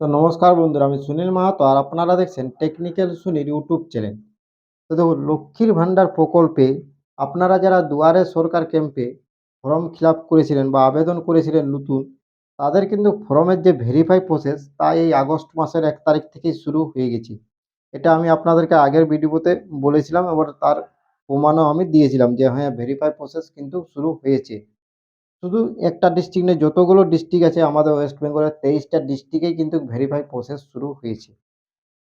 তো নমস্কার বন্ধুরা, আমি সুনীল মাহাতো আর আপনারা দেখছেন টেকনিক্যাল সুনীল ইউটিউব চ্যানেল। তো দেখুন, লক্ষ্মীর ভাণ্ডার প্রকল্পে আপনারা যারা দুয়ারে সরকার ক্যাম্পে ফর্ম ফিল করেছিলেন বা আবেদন করেছিলেন নতুন, তাদের কিন্তু ফর্মের যে ভেরিফাই প্রসেস তা এই আগস্ট মাসের এক তারিখ থেকেই শুরু হয়ে গেছে। এটা আমি আপনাদেরকে আগের ভিডিওতে বলেছিলাম, এবার তার প্রমাণও আমি দিয়েছিলাম যে হ্যাঁ ভেরিফাই প্রসেস কিন্তু শুরু হয়েছে। শুধু একটা ডিস্ট্রিক্ট নেই যতগুলো ডিস্ট্রিক্ট আছে, আমাদের ওয়েস্ট বেঙ্গলের তেইশটা ডিস্ট্রিক্টেই কিন্তু ভেরিফাই প্রসেস শুরু হয়েছে।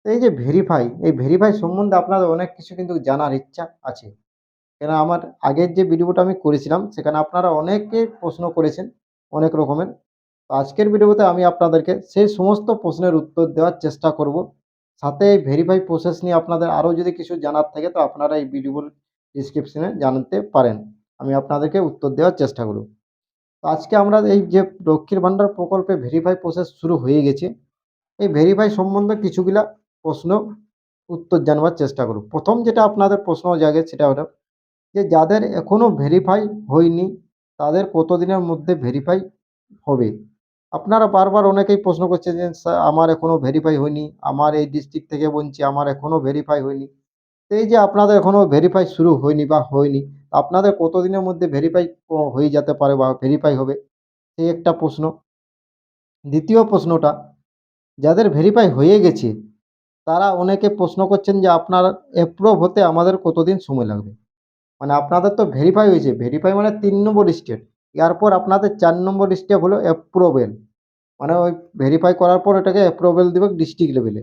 এই যে ভেরিফাই এই ভেরিফাই সম্বন্ধে আপনাদের অনেক কিছু কিন্তু জানার ইচ্ছা আছে। কেন আমার আগের যে ভিডিওটা আমি করেছিলাম, সেখানে আপনারা অনেকে প্রশ্ন করেছেন, অনেক রকমের। তো আজকের ভিডিওতে আমি আপনাদেরকে সেই সমস্ত প্রশ্নের উত্তর দেওয়ার চেষ্টা করব। সাথে এই ভেরিফাই প্রসেস নিয়ে আপনাদের আরও যদি কিছু জানার থাকে, তো আপনারা এই ভিডিওর ডিসক্রিপশনে জানতে পারেন। আমি আপনাদেরকে উত্তর দেওয়ার চেষ্টা করব। আজকে আমরা এই যে লক্ষ্মীর ভাণ্ডার প্রকল্পে ভেরিফাই প্রসেস শুরু হয়ে গেছে, এই ভেরিফাই সম্বন্ধে কিছুগুলা প্রশ্ন উত্তর জানবার চেষ্টা করব। প্রথম যেটা আপনাদের প্রশ্ন জাগে সেটা হলো যে যাদের এখনও ভেরিফাই হয়নি, তাদের কতদিনের মধ্যে ভেরিফাই হবে? আপনারা বারবার অনেকেই প্রশ্ন করছেন যে আমার এখনও ভেরিফাই হয়নি, আমার এই ডিস্ট্রিক্ট থেকে বলছি আমার এখনও ভেরিফাই হয়নি। এই যে আপনাদের এখনও ভেরিফাই শুরু হয়নি বা হয়নি আপনাদের কতদিনের মধ্যে ভেরিফাই হয়ে যেতে পারে বা ভেরিফাই হবে? এই একটা প্রশ্ন। দ্বিতীয় প্রশ্নটা, যাদের ভেরিফাই হয়ে গেছে, তারা অনেকে প্রশ্ন করছেন যে আপনার অ্যাপ্রুভ হতে আমাদের কতদিন সময় লাগবে? মানে আপনাদের তো ভেরিফাই হয়েছে। ভেরিফাই মানে তিন নম্বর স্টেপ এরপর আপনাদের চার নম্বর স্টেপ হলো অ্যাপ্রুভেল মানে ওই ভেরিফাই করার পর এটাকে অ্যাপ্রুভেল দেবে ডিস্ট্রিক্ট লেভেলে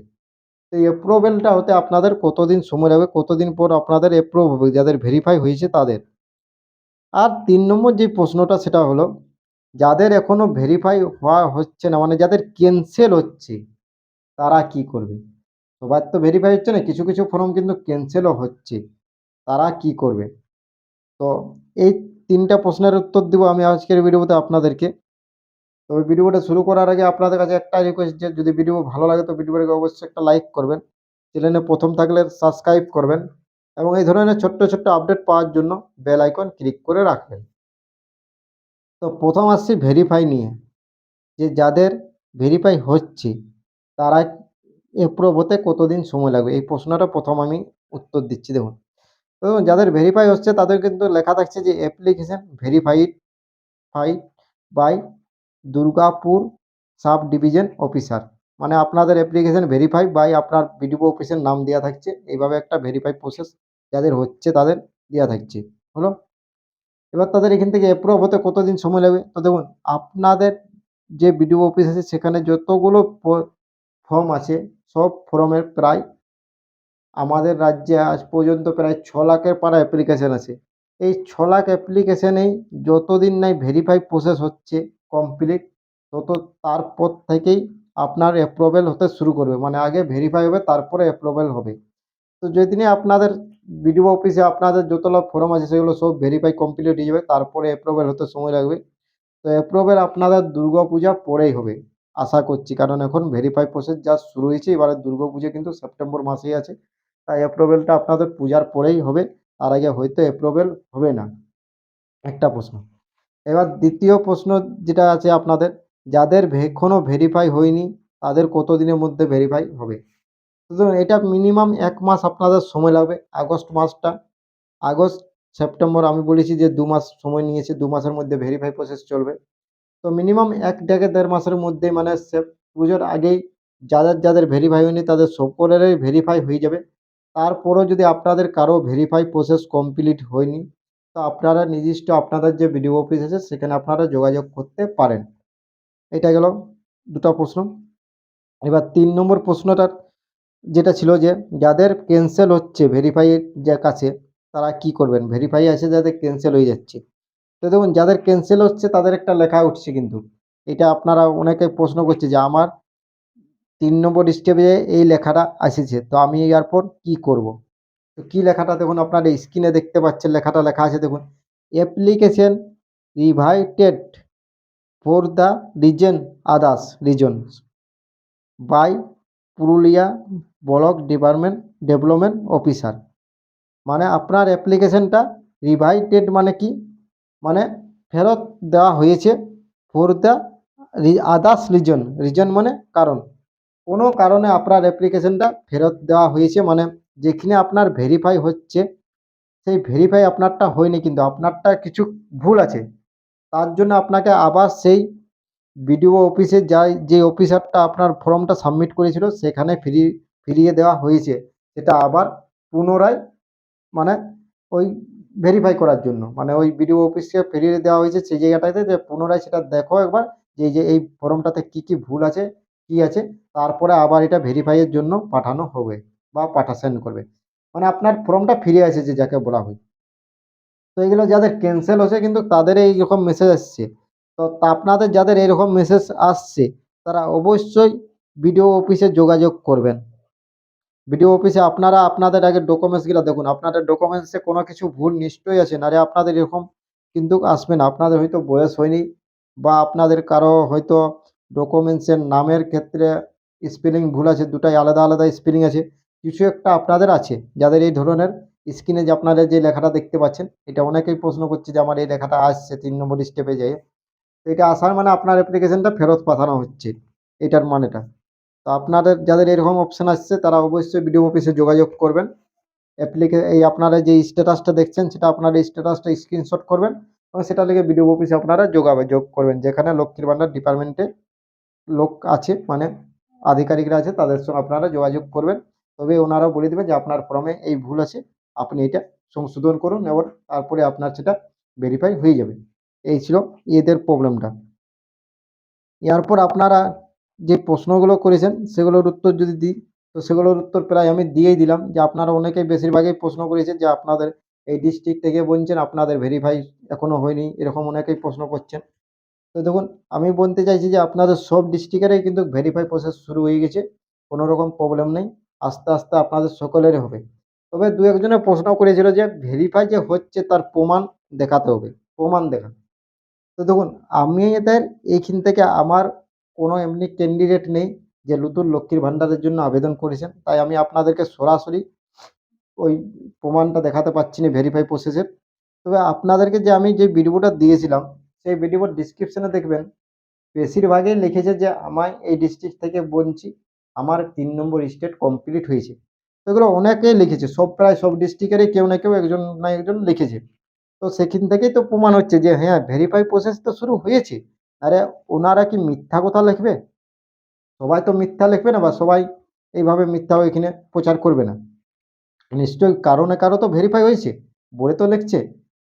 তো অ্যাপ্রুভেলটা হতে আপনাদের কতদিন সময় লাগবে? কতদিন পর আপনাদের অ্যাপ্রুভ হবে? যাদের ভেরিফাই হয়েছে তাদের। আর তিন নম্বর যে প্রশ্নটা, সেটা হলো, যাদের এখনও ভেরিফাই হওয়া হচ্ছে না মানে যাদের ক্যান্সেল হচ্ছে, তারা কি করবে? সবার তো ভেরিফাই হচ্ছে না, কিছু কিছু ফর্ম কিন্তু ক্যান্সেলও হচ্ছে, তারা কি করবে? তো এই তিনটা প্রশ্নের উত্তর দেবো আমি আজকের ভিডিওতে আপনাদেরকে। তবে ভিডিওটা শুরু করার আগে আপনাদের কাছে একটা রিকোয়েস্ট যে, যদি ভিডিও ভালো লাগে তো ভিডিওটাকে অবশ্যই একটা লাইক করবেন। চ্যানেলে প্রথম থাকলে সাবস্ক্রাইব করবেন এবং এই ধরনের ছোট্ট ছোট্ট আপডেট পাওয়ার জন্য বেল আইকন ক্লিক করে রাখবেন। তো প্রথম আসছি ভেরিফাই নিয়ে। যে যাদের ভেরিফাই হচ্ছে, তারা অ্যাপ্রুভ হতে কতদিন সময় লাগবে? এই প্রশ্নটা প্রথম আমি উত্তর দিচ্ছি, দেখুন। তো যাদের ভেরিফাই হচ্ছে, তাদের কিন্তু লেখা থাকছে যে application verified fied by Durgapur sub division officer. মানে আপনাদের অ্যাপ্লিকেশন ভেরিফাই বাই আপনার বিডিও অফিসের নাম দেওয়া থাকছে। এইভাবে একটা ভেরিফাই প্রসেস যাদের হচ্ছে তাদের দেওয়া থাকছে। হলো? এবার তাদের এখান থেকে অ্যাপ্রুভ হতে কতদিন সময় লাগবে? তো দেখুন, আপনাদের যে বিডিও অফিস আছে, সেখানে যতগুলো ফর্ম আছে, সব ফর্মের প্রায় আমাদের রাজ্যে আজ পর্যন্ত প্রায় ছ লাখের পারা অ্যাপ্লিকেশান আছে। এই ছ লাখ অ্যাপ্লিকেশানেই যতদিন নাই ভেরিফাই প্রসেস হচ্ছে কমপ্লিট তত তারপর থেকেই আপনার অ্যাপ্রুভেল হতে শুরু করবে। মানে আগে ভেরিফাই হবে, তারপরে অ্যাপ্রুভেল হবে। তো যেদিনে আপনাদের বিডিও অফিসে আপনাদের যতগুলো ফর্ম আছে, সেগুলো সব ভেরিফাই কমপ্লিট হয়ে যাবে, তারপরে অ্যাপ্রুভেল হতে সময় লাগবে। তো অ্যাপ্রুভেল আপনাদের দুর্গা পূজা পরেই হবে, আশা করছি। কারণ এখন ভেরিফাই প্রসেস যা শুরু হয়েছে, এবারে দুর্গা পুজো কিন্তু সেপ্টেম্বর মাসেই আছে। তাই অ্যাপ্রুভেলটা আপনাদের পূজার পরেই হবে। তার আগে হয়তো অ্যাপ্রুভেল হবে না। একটা প্রশ্ন। এবার দ্বিতীয় প্রশ্ন যেটা আছে আপনাদের, যাদের এখনও ভেরিফাই হয়নি, তাদের কত দিনের মধ্যে ভেরিফাই হবে? সুতরাং এটা মিনিমাম এক মাস আপনাদের সময় লাগবে, আগস্ট মাসটা। আগস্ট, সেপ্টেম্বর আমি বলেছি যে দু মাস সময় নিয়েছে, দু মাসের মধ্যে ভেরিফাই প্রসেস চলবে। তো মিনিমাম এক থেকে দেড় মাসের মধ্যে মানে পুজোর আগেই যাদের যাদের ভেরিফাই হয়নি, তাদের সকলেরই ভেরিফাই হয়ে যাবে। তারপরেও যদি আপনাদের কারও ভেরিফাই প্রসেস কমপ্লিট হয়নি তো আপনারা নির্দিষ্ট আপনাদের যে বিডিও অফিস আছে, সেখানে আপনারা যোগাযোগ করতে পারেন। এটা গেল দুটো প্রশ্ন। এবার তিন নম্বর প্রশ্নটার যেটা ছিল যে, যাদের ক্যান্সেল হচ্ছে ভেরিফাইয়ের যে কাছে, তারা কি করবেন? ভেরিফাই আছে যাদের ক্যান্সেল হয়ে যাচ্ছে। তো দেখুন, যাদের ক্যান্সেল হচ্ছে, তাদের একটা লেখা উঠছে কিন্তু। এটা আপনারা অনেকে প্রশ্ন করছে যে, আমার তিন নম্বর স্টেপে এই লেখাটা আসেছে, তো আমি এরপর কি করব? তো কী লেখাটা দেখুন, আপনার স্ক্রিনে দেখতে পাচ্ছেন লেখাটা লেখা আছে, দেখুন। Application reverted for the reason others reason by Purulia block department development officer মানে আপনার অ্যাপ্লিকেশনটা রিভাইটেড মানে কি? মানে ফেরত দেওয়া হয়েছে for the others reason reason মানে কারণ। কোনো কারণে আপনার অ্যাপ্লিকেশনটা ফেরত দেওয়া হয়েছে মানে যেখানে আপনার ভেরিফাই হচ্ছে, সেই ভেরিফাই আপনারটা হয়নি কিন্তু আপনারটা কিছু ভুল আছে। তার জন্য আপনাকে আবার সেই বিডিও অফিসে যাই, যে অফিসারটা আপনার ফর্মটা সাবমিট করেছিল, সেখানে ফিরি, ফিরিয়ে দেওয়া হয়েছে। সেটা আবার পুনরায় মানে ওই ভেরিফাই করার জন্য। মানে ওই বিডিও অফিসকে ফিরিয়ে দেওয়া হয়েছে সেই জায়গাটাতে যে পুনরায় সেটা দেখো একবার, যে যে এই ফর্মটাতে কী কী ভুল আছে, কী আছে, তারপরে আবার এটা ভেরিফাইয়ের জন্য পাঠানো হবে। বা পাঠাশন করবে। মানে আপনার ফর্মটা ফিরে এসেছে যাকে বলা হয়। তো এগুলো যাদের ক্যান্সেল হচ্ছে কিন্তু তাদের এইরকম মেসেজ আসছে। তো আপনাদের যাদের এরকম মেসেজ আসছে, তারা অবশ্যই বিডিও অফিসে যোগাযোগ করবেন। বিডিও অফিসে আপনারা আপনাদের আগে ডকুমেন্টসগুলো দেখুন। আপনাদের ডকুমেন্টসে কোনো কিছু ভুল নিশ্চয়ই আছে নারে আপনাদের এরকম কিন্তু আসবে না। আপনাদের হয়তো বয়স হয়নি বা আপনাদের কারও হয়তো ডকুমেন্টসের নামের ক্ষেত্রে স্পেলিং ভুল আছে, দুটাই আলাদা আলাদা স্পেলিং আছে। কিছু একটা আপনাদের আছে, যাদের এই ধরনের স্ক্রিনে যে আপনারা যে লেখাটা দেখতে পাচ্ছেন, এটা অনেকেই প্রশ্ন করছে যে আমার এই লেখাটা আসছে তিন নম্বর স্টেপে যেয়ে। তো এটা আসার মানে আপনার অ্যাপ্লিকেশনটা ফেরত পাঠানো হচ্ছে, এটার মানেটা। তো আপনাদের, যাদের এরকম অপশান আসছে, তারা অবশ্যই বিডিও অফিসে যোগাযোগ করবেন। অ্যাপ্লিকে এই আপনারা যে স্ট্যাটাসটা দেখছেন, সেটা আপনারা স্ট্যাটাসটা স্ক্রিনশট করবেন এবং সেটা লিখে বিডিও অফিসে আপনারা যোগাযোগ করবেন। যেখানে লক্ষ্মীর ভাণ্ডার ডিপার্টমেন্টে লোক আছে মানে আধিকারিকরা আছে, তাদের সঙ্গে আপনারা যোগাযোগ করবেন। তবে ওনারা বলে দেবেন যে আপনার ফর্মে এই ভুল আছে, আপনি এটা সংশোধন করুন এবং তারপরে আপনার সেটা ভেরিফাই হয়ে যাবে। এই ছিল এদের প্রবলেমটা এরপর আপনারা যে প্রশ্নগুলো করেছেন, সেগুলোর উত্তর যদি দিই, তো সেগুলোর উত্তর প্রায় আমি দিয়েই দিলাম যে আপনারা অনেকেই বেশিরভাগই প্রশ্ন করেছেন যে আপনাদের এই ডিস্ট্রিক্ট থেকে বলছেন আপনাদের ভেরিফাই এখনও হয়নি, এরকম অনেকেই প্রশ্ন করছেন। তো দেখুন, আমি বলতে চাইছি যে আপনাদের সব ডিস্ট্রিক্টেরই কিন্তু ভেরিফাই প্রসেস শুরু হয়ে গেছে, কোনো রকম প্রবলেম নেই। আস্তে আস্তে আপনাদের সকলেরই হবে। তবে দু একজনে প্রশ্ন করেছিল যে ভেরিফাই যে হচ্ছে তার প্রমাণ দেখাতে হবে। প্রমাণ দেখান। তো দেখুন, আমি এদের এইখান থেকে আমার কোনো এমনি ক্যান্ডিডেট নেই যে নতুন লক্ষ্মীর ভাণ্ডারের জন্য আবেদন করেছেন। তাই আমি আপনাদেরকে সরাসরি ওই প্রমাণটা দেখাতে পারছি না ভেরিফাই প্রসেসের তবে আপনাদেরকে যে আমি যে ভিডিওটা দিয়েছিলাম, সেই ভিডিওর ডিসক্রিপশানে দেখবেন, বেশিরভাগই লিখেছে যে, আমায় এই ডিস্ট্রিক্ট থেকে বলছি আমার তিন নম্বর স্টেট কমপ্লিট হয়েছে। এগুলো অনেকেই লিখেছে, সব প্রায় সব ডিস্ট্রিক্টেরই কেউ না কেউ একজন না একজন লিখেছে। তো সেখান থেকেই তো প্রমাণ হচ্ছে যে হ্যাঁ ভেরিফাই প্রসেস তো শুরু হয়েছে। আরে, ওনারা কি মিথ্যা কথা লিখবে? সবাই তো মিথ্যা লিখবে না বা সবাই এইভাবে মিথ্যা এখানে প্রচার করবে না। নিশ্চয়ই কারও না কারও তো ভেরিফাই হয়েছে, বলে তো লিখছে।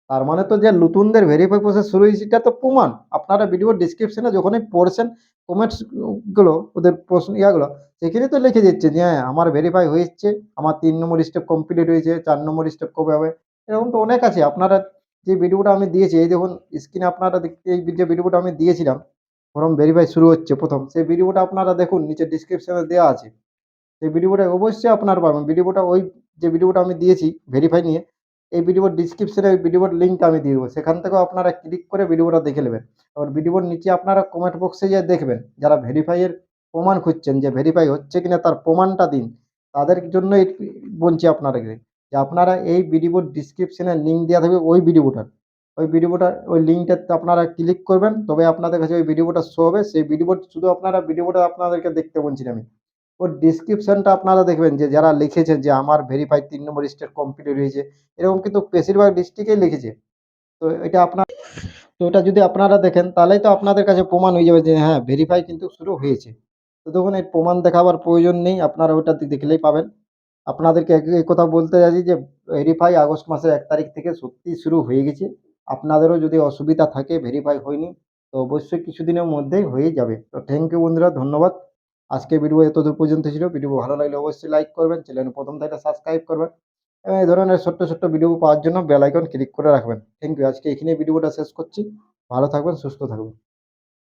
তার মানে তো যে নতুনদের ভেরিফাই প্রসেস শুরু হয়েছে, এটা তো প্রমাণ। আপনারা ভিডিওর ডিসক্রিপশনে যখনই পড়ছেন কমেন্টসগুলো ওদের প্রশ্ন ইয়াগুলো, সেখানে তো লিখে দিচ্ছে যে হ্যাঁ আমার ভেরিফাই হয়েছে, আমার তিন নম্বর স্টেপ কমপ্লিট হয়েছে, চার নম্বর স্টেপ কবে হবে? এরকম তো অনেক আছে। আপনারা যে ভিডিওটা আমি দিয়েছি, এই দেখুন স্ক্রিনে আপনারা দেখতে এই যে ভিডিওটা আমি দিয়েছিলাম ফর্ম ভেরিফাই শুরু হচ্ছে প্রথম। সেই ভিডিওটা আপনারা দেখুন, নিচে ডিসক্রিপশনে দেওয়া আছে। সেই ভিডিওটা অবশ্যই আপনারা পাবেন। ভিডিওটা ওই যে ভিডিওটা আমি দিয়েছি ভেরিফাই নিয়ে এই ভিডিওর ডিসক্রিপশনে ওই ভিডিওর লিঙ্কটা আমি দিয়ে দেবো। সেখান থেকেও আপনারা ক্লিক করে ভিডিওটা দেখে নেবেন। এবার ভিডিওর নিচে আপনারা কমেন্ট বক্সে গিয়ে দেখবেন, যারা ভেরিফাইয়ের প্রমাণ খুঁজছেন যে ভেরিফাই হচ্ছে কিনা তার প্রমাণটা দিন। তাদের জন্যই বলছি আপনাদেরকে যে আপনারা এই ভিডিওর ডিসক্রিপশনে লিঙ্ক দেওয়া থাকবে ওই ভিডিওটার। ওই ভিডিওটার ওই লিঙ্কটাতে আপনারা ক্লিক করবেন তবে আপনাদের কাছে ওই ভিডিওটা শো হবে। সেই ভিডিও শুধু আপনারা ভিডিওটা আপনাদেরকে দেখতে বলছি আমি। ওর ডিসক্রিপশনটা আপনারা দেখবেন যে যারা লিখেছেন যে আমার ভেরিফাই তিন নম্বর স্টেট কমপ্লিট হয়েছে, এরকম কিন্তু বেশিরভাগ ডিস্ট্রিক্টেই লিখেছে। তো এটা আপনার, তো এটা যদি আপনারা দেখেন, তাহলেই তো আপনাদের কাছে প্রমাণ হয়ে যাবে যে হ্যাঁ ভেরিফাই কিন্তু শুরু হয়েছে। তো দেখুন, এই প্রমাণ দেখাবার প্রয়োজন নেই, আপনারা ওটা দেখলেই পাবেন। আপনাদেরকে এই কথা বলতে চাইছি যে ভেরিফাই আগস্ট মাসের এক তারিখ থেকে সত্যি শুরু হয়ে গেছে। আপনাদেরও যদি অসুবিধা থাকে ভেরিফাই হয়নি, তো অবশ্যই কিছুদিনের মধ্যেই হয়ে যাবে। তো থ্যাংক ইউ বন্ধুরা, ধন্যবাদ। আজকে ভিডিও এতদূর পর্যন্ত ছিল, ভিডিও ভালো লাগলে অবশ্যই লাইক করবেন চ্যানেল প্রথম থেকে সাবস্ক্রাইব করবেন, এবং এই ধরনের ছোট্ট ছোট্ট ভিডিও পাওয়ার জন্য বেল আইকন ক্লিক করে রাখবেন। থ্যাংক ইউ আজকে এখানে ভিডিওটা শেষ করছি। ভালো থাকবেন, সুস্থ থাকবেন।